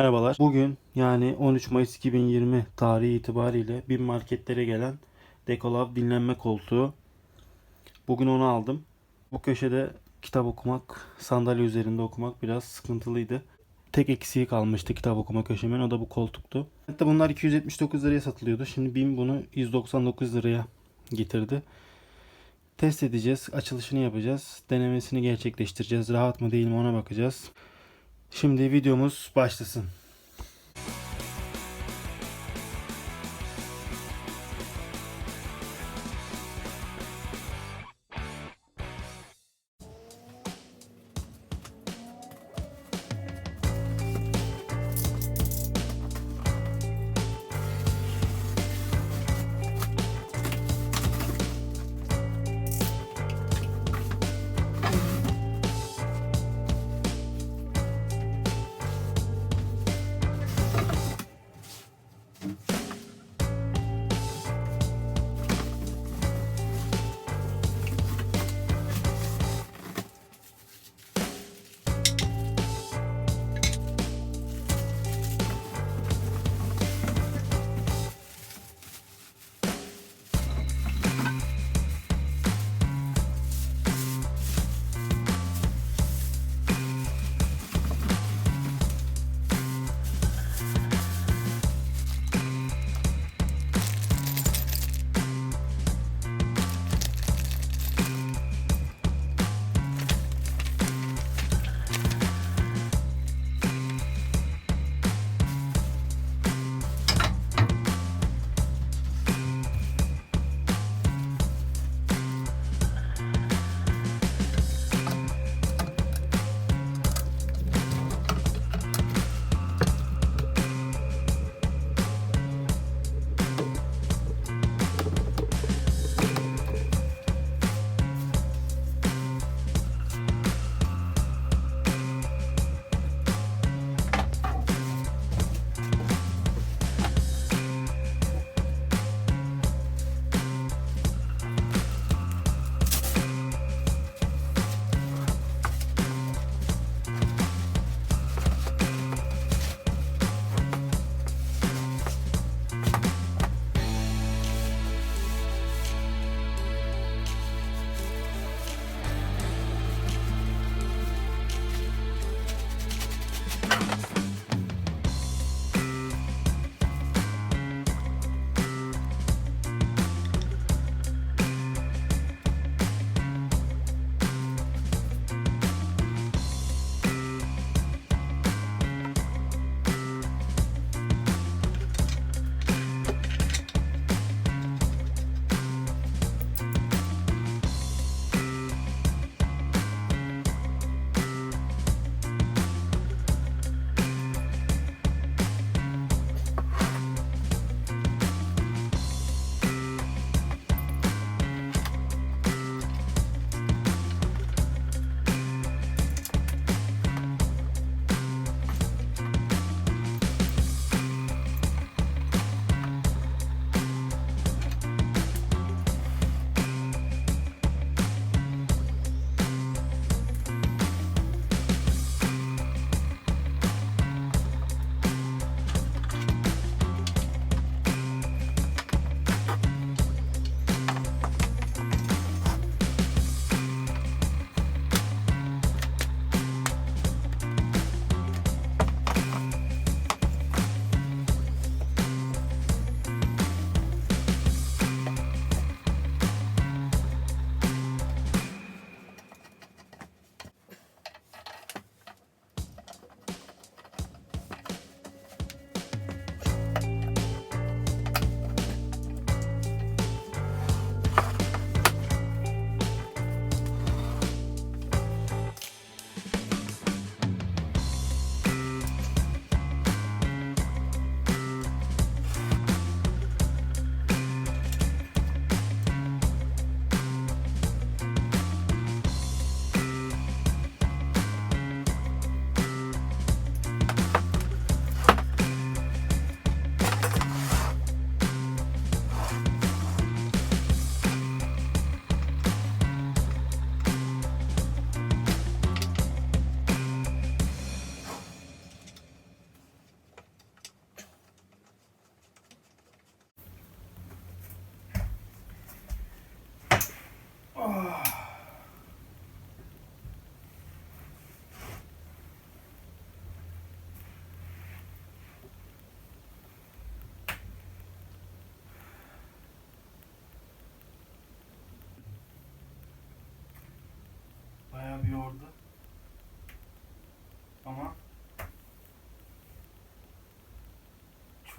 Merhabalar. Bugün yani 13 Mayıs 2020 tarihi itibariyle bir marketlere gelen Dekolav dinlenme koltuğu. Bugün onu aldım. Bu köşede kitap okumak, sandalye üzerinde okumak biraz sıkıntılıydı. Tek eksiği kalmıştı kitap okuma köşemin o da bu koltuktu. Hatta bunlar 279 liraya satılıyordu. Şimdi BİM bunu 199 liraya getirdi. Test edeceğiz, açılışını yapacağız, denemesini gerçekleştireceğiz. Rahat mı değil mi ona bakacağız. Şimdi videomuz başlasın.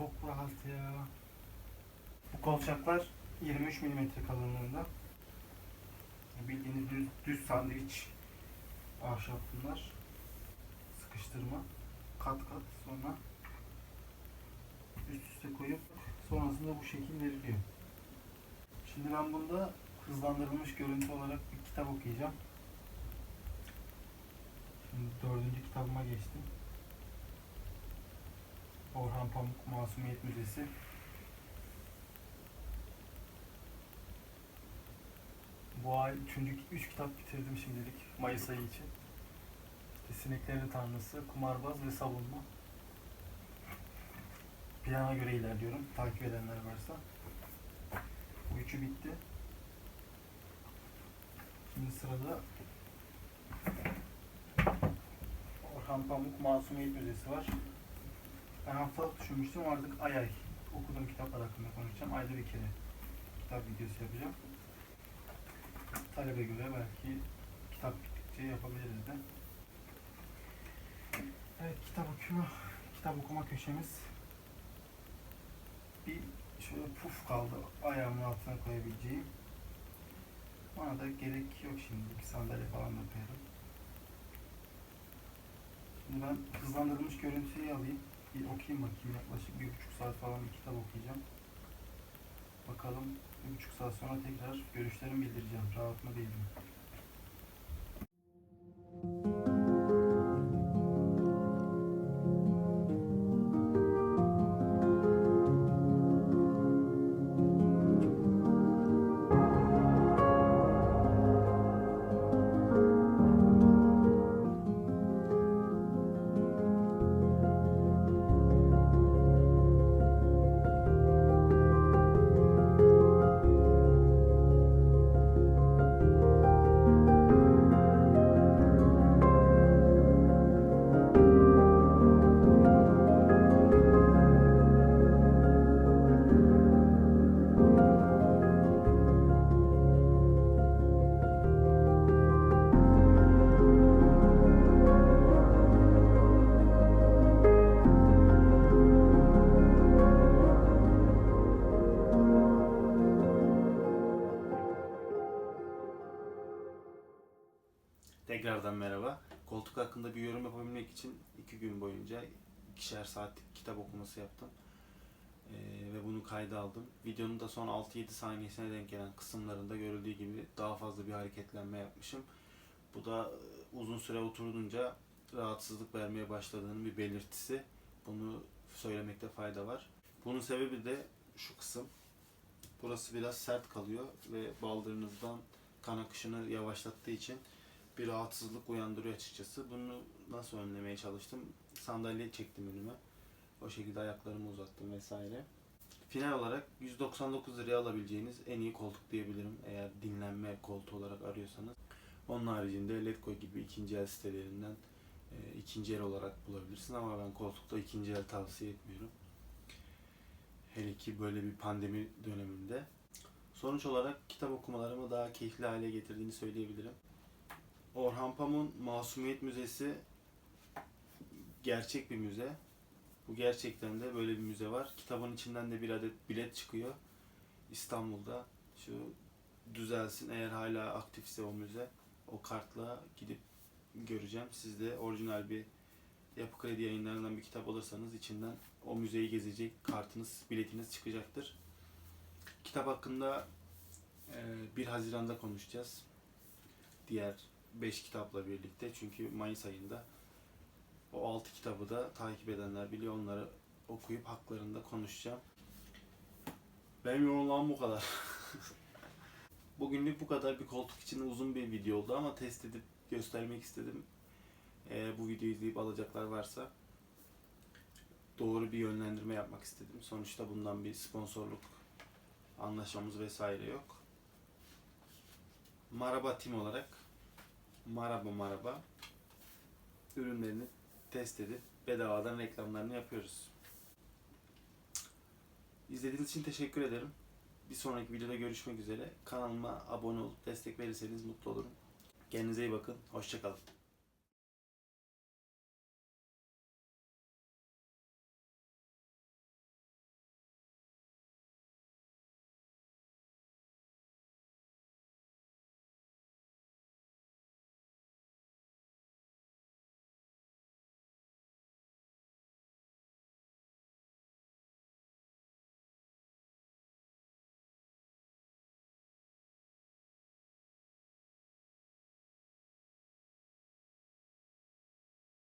Çok rahat ya. Bu kolçaklar 23 mm kalınlığında. Bildiğiniz düz, düz sandviç ahşap bunlar. Sıkıştırma. Kat kat sonra üst üste koyup sonrasında bu şekil veriliyor. Şimdi ben bunda hızlandırılmış görüntü olarak bir kitap okuyacağım. Şimdi dördüncü kitabıma geçtim. Orhan Pamuk Masumiyet Müzesi. Bu ay üçüncü, üç kitap bitirdim şimdilik Mayıs ayı için. İşte Sineklerin Tanrısı, Kumarbaz ve Savunma. Plana göre ilerliyorum. Takip edenler varsa. Bu üçü bitti. Şimdi sırada Orhan Pamuk Masumiyet Müzesi var. Ben haftalık düşünmüştüm artık ay ay okuduğum kitaplar hakkında konuşacağım. Ayda bir kere kitap videosu yapacağım. Talebe göre belki kitap bittikçe yapabiliriz de. Evet kitap okuma, kitap okuma köşemiz. Bir şöyle puf kaldı ayağımın altına koyabileceğim. Ona da gerek yok şimdi. Bir sandalye falan da koyarım. Şimdi ben hızlandırılmış görüntüyü alayım. Bir okuyayım bakayım. Yaklaşık bir buçuk saat falan bir kitap okuyacağım. Bakalım bir buçuk saat sonra tekrar görüşlerimi bildireceğim. Rahat mı değil mi? Tekrardan merhaba. Koltuk hakkında bir yorum yapabilmek için iki gün boyunca ikişer saatlik kitap okuması yaptım. Ee, ve bunu kayda aldım. Videonun da son 6-7 saniyesine denk gelen kısımlarında görüldüğü gibi daha fazla bir hareketlenme yapmışım. Bu da e, uzun süre oturunca rahatsızlık vermeye başladığının bir belirtisi. Bunu söylemekte fayda var. Bunun sebebi de şu kısım. Burası biraz sert kalıyor ve baldırınızdan kan akışını yavaşlattığı için bir rahatsızlık uyandırıyor açıkçası. Bunu nasıl önlemeye çalıştım? Sandalye çektim önüme. O şekilde ayaklarımı uzattım vesaire. Final olarak 199 liraya alabileceğiniz en iyi koltuk diyebilirim eğer dinlenme koltuğu olarak arıyorsanız. Onun haricinde Letgo gibi ikinci el sitelerinden e, ikinci el olarak bulabilirsin ama ben koltukta ikinci el tavsiye etmiyorum. Hele ki böyle bir pandemi döneminde. Sonuç olarak kitap okumalarımı daha keyifli hale getirdiğini söyleyebilirim. Orhan Pamuk'un Masumiyet Müzesi gerçek bir müze. Bu gerçekten de böyle bir müze var. Kitabın içinden de bir adet bilet çıkıyor. İstanbul'da şu düzelsin eğer hala aktifse o müze. O kartla gidip göreceğim. Siz de orijinal bir Yapı Kredi yayınlarından bir kitap alırsanız içinden o müzeyi gezecek kartınız, biletiniz çıkacaktır. Kitap hakkında e, 1 Haziran'da konuşacağız. Diğer 5 kitapla birlikte. Çünkü Mayıs ayında o 6 kitabı da takip edenler biliyor. Onları okuyup haklarında konuşacağım. Benim yorumlamam bu kadar. Bugünlük bu kadar bir koltuk için uzun bir video oldu ama test edip göstermek istedim. Eğer bu videoyu izleyip alacaklar varsa doğru bir yönlendirme yapmak istedim. Sonuçta bundan bir sponsorluk anlaşmamız vesaire yok. Maraba Team olarak Maraba Maraba ürünlerini test edip bedavadan reklamlarını yapıyoruz. İzlediğiniz için teşekkür ederim. Bir sonraki videoda görüşmek üzere. Kanalıma abone olup destek verirseniz mutlu olurum. Kendinize iyi bakın. Hoşçakalın.